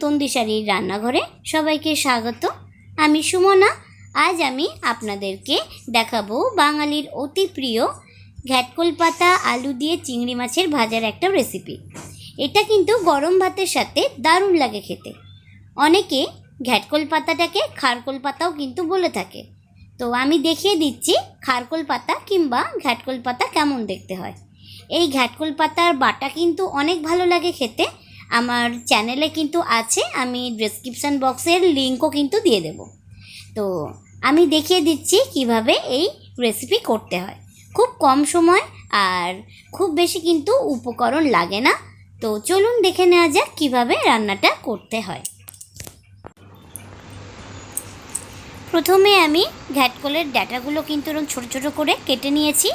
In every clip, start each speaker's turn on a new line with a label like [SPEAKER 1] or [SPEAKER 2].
[SPEAKER 1] তন্দিশারির রান্নাঘরে সবাইকে স্বাগত। আমি সুমনা, আজ আমি আপনাদেরকে দেখাবো বাঙালির অতি প্রিয় ঘ্যাটকল পাতা, আলু দিয়ে চিংড়ি মাছের ভাজার একটা রেসিপি এটা কিন্তু গরম ভাতের সাথে দারুণ লাগে খেতে। অনেকে ঘ্যাটকল পাতাটাকে খারকোল পাতাও কিন্তু বলে থাকে। তো আমি দেখিয়ে দিচ্ছি খারকোল পাতা কিংবা ঘ্যাটকল পাতা কেমন দেখতে হয়। এই ঘ্যাটকল পাতার বাটা কিন্তু অনেক ভালো লাগে খেতে। আমার চ্যানেলে কিন্তু আছে, আমি ডেসক্রিপশান বক্সের লিঙ্কও কিন্তু দিয়ে দেব। তো আমি দেখিয়ে দিচ্ছি কীভাবে এই রেসিপি করতে হয়। খুব কম সময় আর খুব বেশি কিন্তু উপকরণ লাগে না। তো চলুন দেখে নেওয়া যাক কীভাবে রান্নাটা করতে হয়। প্রথমে আমি ঘ্যাটকলের ডাটাগুলো কিন্তু এরকম ছোটো ছোটো করে কেটে নিয়েছি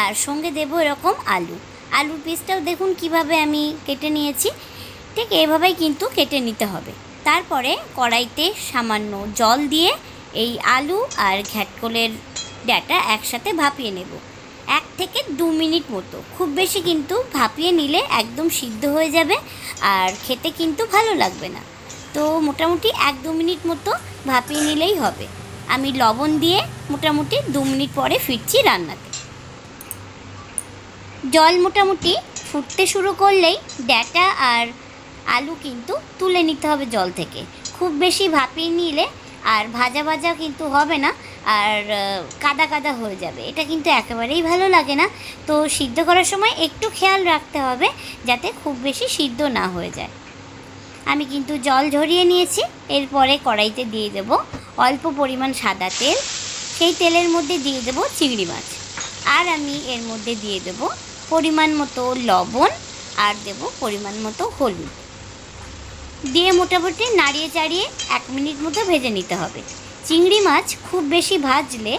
[SPEAKER 1] আর সঙ্গে দেবো এরকম আলু। আলুর পিসটাও দেখুন কীভাবে আমি কেটে নিয়েছি। ঠিক এভাবেই কিন্তু কেটে নিতে হবে। তারপরে কড়াইতে সামান্য জল দিয়ে এই আলু আর ঘ্যাটকলের ডাটা একসাথে ভাপিয়ে নেব। এক থেকে দু মিনিট মতো। খুব বেশি কিন্তু ভাপিয়ে নিলে একদম সিদ্ধ হয়ে যাবে আর খেতে কিন্তু ভালো লাগবে না। তো মোটামুটি এক দু মিনিট মতো ভাপিয়ে নিলেই হবে। আমি লবণ দিয়ে মোটামুটি দু মিনিট পরে ফিরছি রান্নাতে। জল মোটামুটি ফুটতে শুরু করলেই ডাটা আর আলু কিন্তু তুলে নিতে হবে জল থেকে। খুব বেশি ভাপিয়ে নিলে আর ভাজা ভাজা কিন্তু হবে না, আর কাদা কাদা হয়ে যাবে। এটা কিন্তু একেবারেই ভালো লাগে না। তো সিদ্ধ করার সময় একটু খেয়াল রাখতে হবে যাতে খুব বেশি সিদ্ধ না হয়ে যায়। আমি কিন্তু জল ঝরিয়ে নিয়েছি, এরপরে কড়াইতে দিয়ে দেব অল্প পরিমাণ সাদা তেল, সেই তেলের মধ্যে দিয়ে দেব চিংড়ি মাছ। আর আমি এর মধ্যে দিয়ে দেব পরিমাণ মতো লবণ, আর দেব পরিমাণ মতো হলুদ। দিয়ে মোটামুটি নাড়িয়ে চাড়িয়ে এক মিনিট মতো ভেজে নিতে হবে। চিংড়ি মাছ খুব বেশি ভাজলে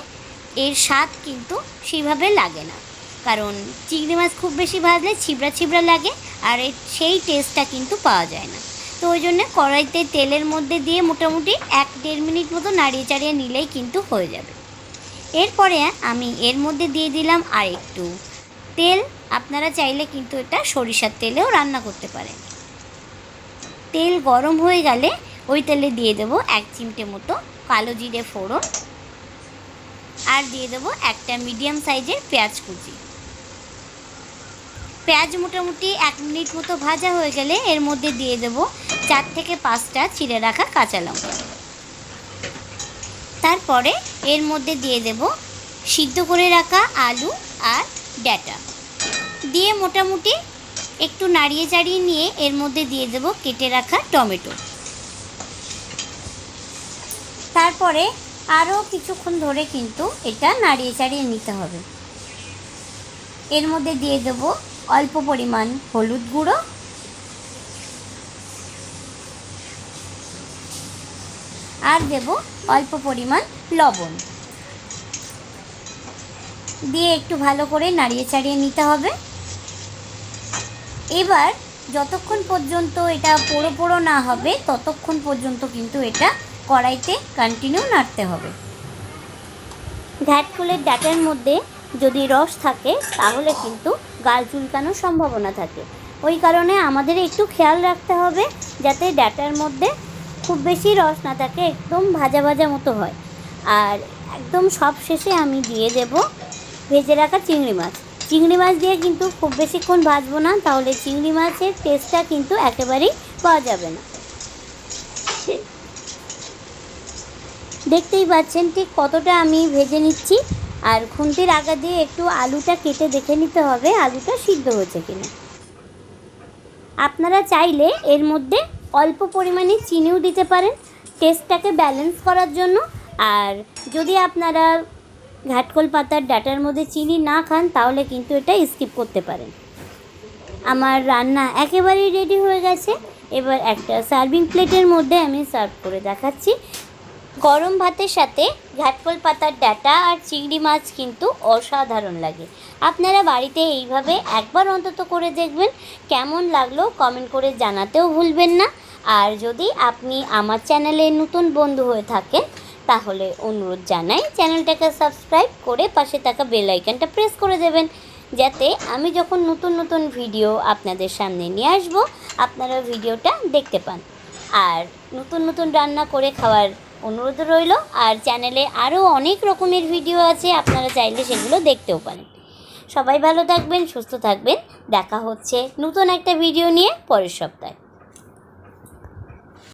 [SPEAKER 1] এর স্বাদ কিন্তু সেভাবে লাগে না। কারণ চিংড়ি মাছ খুব বেশি ভাজলে ছিবড়া ছিবড়া লাগে আর এর সেই টেস্টটা কিন্তু পাওয়া যায় না। তো ওই জন্য কড়াইতে তেলের মধ্যে দিয়ে মোটামুটি এক দেড় মিনিট মতো নাড়িয়ে চাড়িয়ে নিলেই কিন্তু হয়ে যাবে। এরপরে আমি এর মধ্যে দিয়ে দিলাম আর একটু তেল। আপনারা চাইলে কিন্তু এটা সরিষার তেলেও রান্না করতে পারেন। তেল গরম হয়ে গেলে ওই তেলে দিয়ে দেবো এক চিমটে মতো কালো জিরে ফোড়ন। আর দিয়ে দেবো একটা মিডিয়াম সাইজের পেঁয়াজ কুচি। পেঁয়াজ মোটামুটি এক মিনিট মতো ভাজা হয়ে গেলে এর মধ্যে দিয়ে দেবো চার থেকে পাঁচটা চিড়ে রাখা কাঁচা লঙ্কা। তারপরে এর মধ্যে দিয়ে দেব সিদ্ধ করে রাখা আলু আর ডাটা। দিয়ে মোটামুটি একটু নাড়িয়ে চাড়িয়ে নিয়ে এর মধ্যে দিয়ে দেব কেটে রাখা টমেটো। তারপরে আরও কিছুক্ষণ ধরে কিন্তু এটা নাড়িয়ে চাড়িয়ে নিতে হবে। এর মধ্যে দিয়ে দেব অল্প পরিমাণ হলুদ গুঁড়ো। আর দেব অল্প পরিমাণ লবণ। দিয়ে একটু ভালো করে নাড়িয়ে চাড়িয়ে নিতে হবে। এবার যতক্ষণ পর্যন্ত এটা পোড়ো পোড়ো না হবে, ততক্ষণ পর্যন্ত কিন্তু এটা কড়াইতে কন্টিনিউ নাড়তে হবে। ঘ্যাটকুলের ডাটার মধ্যে যদি রস থাকে, তাহলে কিন্তু গাল চুলকানোর সম্ভাবনা থাকে। ওই কারণে আমাদের একটু খেয়াল রাখতে হবে, যাতে ডাটার মধ্যে খুব বেশি রস না থাকে, একদম ভাজা ভাজা মতো হয়। আর একদম সব শেষে আমি দিয়ে দেব ভেজে রাখা চিংড়ি মাছ। চিংড়ি মাছ দিয়ে কিন্তু খুব বেশিক্ষণ ভাজবো না, তাহলে চিংড়ি মাছের টেস্টটা কিন্তু একেবারেই পাওয়া যাবে না। দেখতেই পাচ্ছেন ঠিক কতটা আমি ভেজে নিচ্ছি, আর খুন্তির আগা দিয়ে একটু আলুটা কেটে দেখে নিতে হবে আলুটা সিদ্ধ হয়েছে কিনা। আপনারা চাইলে এর মধ্যে অল্প পরিমাণে চিনিও দিতে পারেন টেস্টটাকে ব্যালেন্স করার জন্য। আর যদি আপনারা ঘাটকল পাতার ডাটার মধ্যে চিনি না খান, তাহলে কিন্তু এটা স্কিপ করতে পারেন। আমার রান্না একেবারেই রেডি হয়ে গেছে। এবার একটা সার্ভিং প্লেটের মধ্যে আমি সার্ভ করে দেখাচ্ছি। গরম ভাতের সাথে ঘাটকল পাতার ডাটা আর চিংড়ি মাছ কিন্তু অসাধারণ লাগে। আপনারা বাড়িতে এইভাবে একবার অন্তত করে দেখবেন। কেমন লাগল কমেন্ট করে জানাতেও ভুলবেন না। আর যদি আপনি আমার চ্যানেলে নতুন বন্ধু হয়ে থাকেন তাহলে অনুরোধ জানাই চ্যানেলটাকে সাবস্ক্রাইব করে পাশে থাকা বেল আইকনটা প্রেস করে দেবেন, যাতে আমি যখন নতুন নতুন ভিডিও আপনাদের সামনে নিয়ে আসব, আপনারা ভিডিওটা দেখতে পান। আর নতুন নতুন রান্না করে খাওয়ার অনুরোধ রইল, আর চ্যানেলে আরও অনেক রকমের ভিডিও আছে, আপনারা চাইলে সেগুলো দেখতেও পারেন। সবাই ভালো থাকবেন, সুস্থ থাকবেন, দেখা হচ্ছে নতুন একটা ভিডিও নিয়ে পরের সপ্তাহে।